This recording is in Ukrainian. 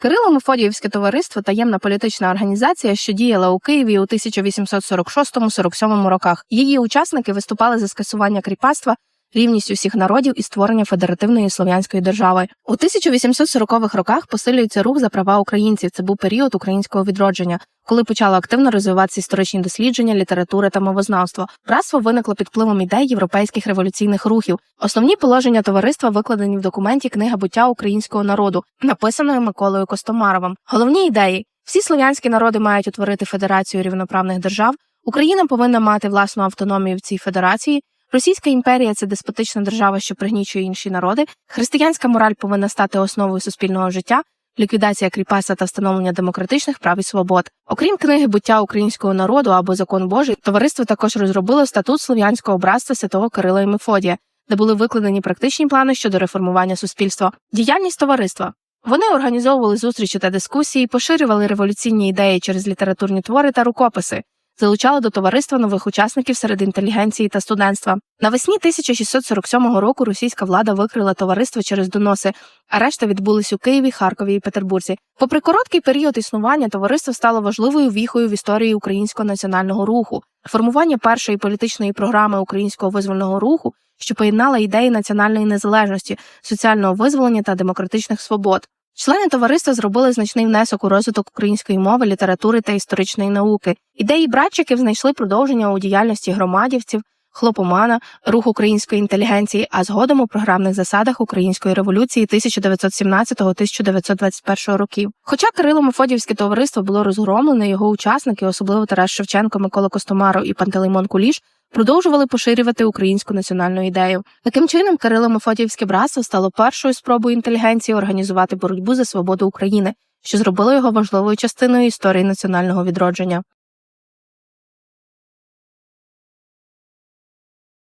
Кирило Мефодіївське товариство таємна політична організація, що діяла у Києві у 1846-47 роках. Її учасники виступали за скасування кріпацтва, рівність усіх народів і створення федеративної слов'янської держави. У 1840-х роках посилюється рух за права українців. Це був період українського відродження, коли почало активно розвиватися історичні дослідження, література та мовознавство. Братство виникло під впливом ідей європейських революційних рухів. Основні положення товариства викладені в документі Книга буття українського народу, написаною Миколою Костомаровим. Головні ідеї: всі слов'янські народи мають утворити федерацію рівноправних держав. Україна повинна мати власну автономію в цій федерації. Російська імперія це деспотична держава, що пригнічує інші народи. Християнська мораль повинна стати основою суспільного життя, ліквідація кріпаса та встановлення демократичних прав і свобод. Окрім книги буття українського народу або закон Божий, товариство також розробило статут слов'янського братства святого Кирила і Мефодія, де були викладені практичні плани щодо реформування суспільства. Діяльність товариства. Вони організовували зустрічі та дискусії, поширювали революційні ідеї через літературні твори та рукописи, залучали до товариства нових учасників серед інтелігенції та студентства. Навесні 1647 року російська влада викрила товариство через доноси, а решта відбулись у Києві, Харкові і Петербурзі. Попри короткий період існування, товариство стало важливою віхою в історії українського національного руху. Формування першої політичної програми українського визвольного руху, що поєднала ідеї національної незалежності, соціального визволення та демократичних свобод. Члени товариства зробили значний внесок у розвиток української мови, літератури та історичної науки. Ідеї братчиків знайшли продовження у діяльності громадівців, хлопомана, рух української інтелігенції, а згодом у програмних засадах української революції 1917-1921 років. Хоча Кирило Мефодіївське товариство було розгромлене, його учасники, особливо Тарас Шевченко, Микола Костомаров і Пантелеймон Куліш, продовжували поширювати українську національну ідею. Таким чином, Кирило Мефодіївське братство стало першою спробою інтелігенції організувати боротьбу за свободу України, що зробило його важливою частиною історії національного відродження.